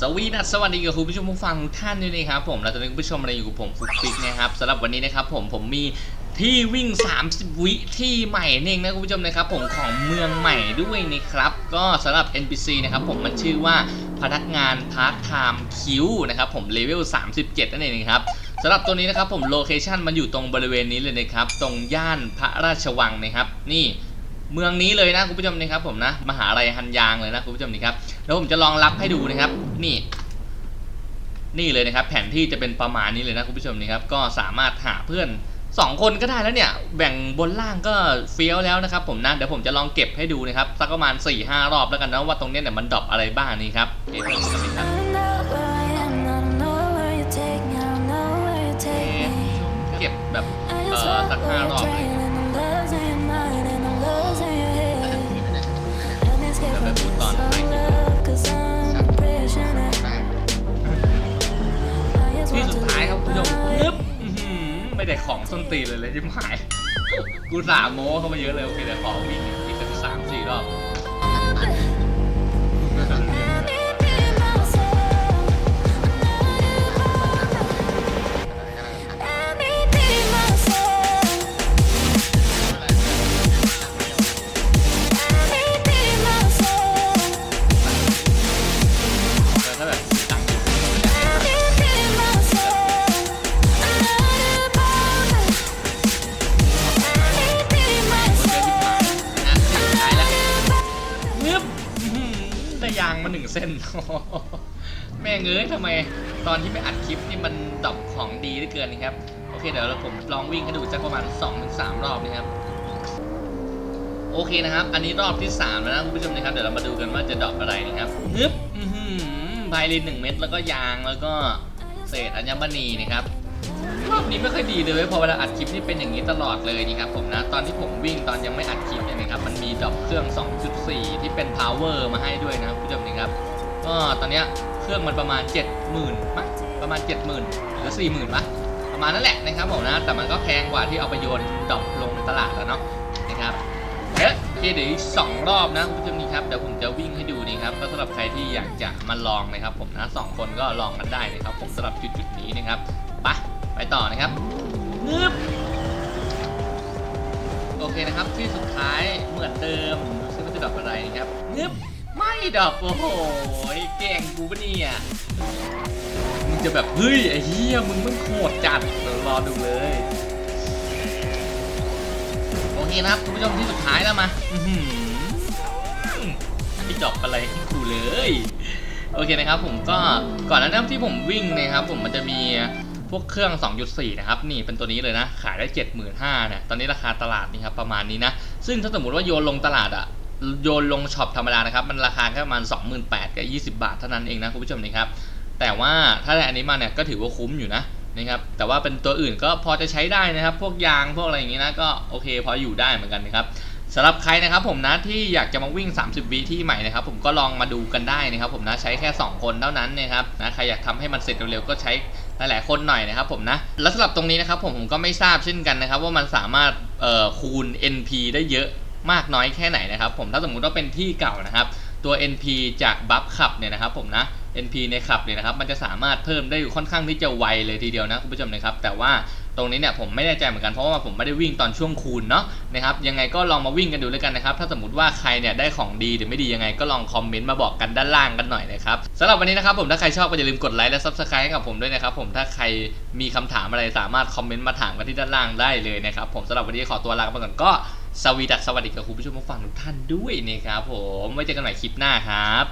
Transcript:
สวีดัสสวัสดีกับคุณผู้ชมผู้ฟังทุกท่านด้วยนะครับผมและตอนนี้คุณผู้ชมอะไรอยู่กับผมฟุกฟิกนะครับสำหรับวันนี้นะครับผมผมมีที่วิ่ง 30 วิที่ใหม่นั่นเองนะคุณผู้ชมนะครับผมของเมืองใหม่ด้วยนะครับ ก็สำหรับ NPC นะครับผมมันชื่อว่าพนักงานพาร์ทไทม์คิวนะครับผมเลเวล 37 นั่นเองนะครับสำหรับตัวนี้นะครับผมโลเคชันมันอยู่ตรงบริเวณนี้เลยนะครับ ตรงย่านพระราชวังนะครับ นี่เมืองนี้เลยนะคุณผู้ชมนะครับผมนะมหาลัยฮันยางเลยนะคุณผู้ชมนี่ครับ แล้วผมจะลองรับให้ดูนะครับ นี่ นี่เลยนะครับ แผนที่จะเป็นประมาณนี้เลยนะคุณผู้ชมนี่ครับ ก็สามารถหาเพื่อน 2 คนก็ได้แล้วเนี่ย แบ่งบนล่างก็เฟี้ยวแล้วนะครับ ผมนะ เดี๋ยวผมจะลองเก็บให้ดูนะครับ สักประมาณ 4-5 รอบแล้วกันนะว่าตรงเนี้ยเนี่ยมันดรอปอะไรบ้างนี่ครับเก็บให้ดูกันครับเก็บแบบ เอ just อสักห้ารอบเลย ไม่ได้ของส้นตีนเลยเลยที่หมหาย กูสามโม้เข้ามาเยอะเลยโอเคเดี๋ยวของวิ่งอีกสักสามสี่รอบางมาหนึ่งเส้น แม่เอ้ยทำไมตอนที่ไม่อัดคลิปนี่มันดรอปของดีเหลือเกินนะครับ โอเคเดี๋ยวเราผมลองวิ่งให้ดูสักประมาณ2-3 รอบนะครับ โอเคนะครับ อันนี้รอบที่ 3 แล้วนะคุณผู้ชมนะครับ เดี๋ยวเรามาดูกันว่าจะดรอปอะไรนะครับนึบไพลินหนึ่งเม็ดแล้วก็ยางแล้วก็เศษอัญมณีนะครับ รอบนี้ไม่ค่อยดีเลยเว้ยพอเวลาอัดคลิปนี่เป็นอย่างนี้ตลอดเลยนี่ครับผมนะ ตอนที่ผมวิ่งตอนยังไม่อัดคลิปเนี่ยนะครับมันมีดรอปเครื่อง 2.4 ที่เป็น power มาให้ด้วยนะคุณผู้ชมนี่ครับก็ตอนเนี้ยเครื่องมันประมาณ 70,000มั้งประมาณ 70,000 หรือ 40,000ปะประมาณนั้นแหละนะครับผมนะ แต่มันก็แพงกว่าที่เอาไปโยนดรอปลงตลาดแล้วเนาะนะครับเอ๊ะโอเคเดี๋ยวอีกสองรอบนะคุณผู้ชมนี่ครับเดี๋ยวผมจะวิ่งให้ดูนี่ครับก็สำหรับใครที่อยากจะมาลองนะครับผมนะสองคนก็ลองกันได้นะครับผมสำหรับจุดๆนี้นะครับไป ไปต่อนะครับนึบโอเคนะครับที่สุดท้ายเหมือนเดิมดูซิว่าจะดรอปอะไรนะครับนึบไม่ดรอปโอ้โหเก่งกูปะเนี่ยมึงจะแบบเฮ้ยไอ้เหี้ยมึงมันโหดจัดเดี๋ยวรอดูเลยโอเคนะครับคุณผู้ชมที่สุดท้ายแล้วมาไม่ดรอปอะไรให้กูเลยโอเคนะครับผมก็ก่อนหน้านั้นที่ผมวิ่งนะครับผมมันจะมี พวกเครื่อง 2.4 นะครับ นี่เป็นตัวนี้เลยนะ ขายได้ 75,000เนี่ย ตอนนี้ราคาตลาดนี่ครับประมาณนี้นะ ซึ่งถ้าสมมติว่าโยนลงตลาดอะโยนลงช็อปธรรมดานะครับ มันราคาแค่ประมาณ 28,000 กับ 20 บาทเท่านั้นเองนะคุณผู้ชมนี่ครับ แต่ว่าถ้าได้อันนี้มาเนี่ยก็ถือว่าคุ้มอยู่นะนะครับ แต่ว่าเป็นตัวอื่นก็พอจะใช้ได้นะครับ พวกยางพวกอะไรอย่างงี้นะ ก็โอเคพออยู่ได้เหมือนกันนะครับสำหรับใครนะครับผมนะที่อยากจะมาวิ่ง 30วิที่ใหม่นะครับผมก็ลองมาดูกันได้นะครับผมนะใช้แค่ 2 คนเท่านั้นนะครับนะใครอยากทำให้มันเสร็จเร็วๆก็ใช้ หลายๆคนหน่อยนะครับผมนะแล้วสำหรับตรงนี้นะครับผมผมก็ไม่ทราบเช่นกันนะครับ ว่ามันสามารถเอ่อคูณ NP ได้เยอะมากน้อยแค่ไหนนะครับ ผมถ้าสมมุติว่าเป็นที่เก่านะครับ ตัว NP จากบัฟขับเนี่ยนะครับผมนะ NP ในขับเนี่ยนะครับมันจะสามารถเพิ่มได้ค่อนข้างที่จะไวเลยทีเดียวนะคุณผู้ชมนะครับ แต่ว่า ตรงนี้เนี่ยผมไม่แน่ใจเหมือนกันเพราะว่าผมไม่ได้วิ่งตอนช่วงคูณเนาะนะครับยังไงก็ลองมาวิ่งกันดูแล้วกันนะครับถ้าสมมติว่าใครเนี่ยได้ของดีหรือไม่ดียังไงก็ลองคอมเมนต์มาบอกกันด้านล่างกันหน่อยนะครับสำหรับวันนี้นะครับผมถ้าใครชอบก็อย่าลืมกดไลค์และ Subscribe ให้กับผมด้วยนะครับผมถ้าใครมีคำถามอะไรสามารถคอมเมนต์มาถามกันที่ด้านล่างได้เลยนะครับผมสำหรับวันนี้ขอตัวลาไปก่อนก็สวีดัสสวัสดีกับคุณผู้ชมผู้ฟังทุกท่านด้วยนะครับผมไว้เจอกันใหม่คลิปหน้าครับ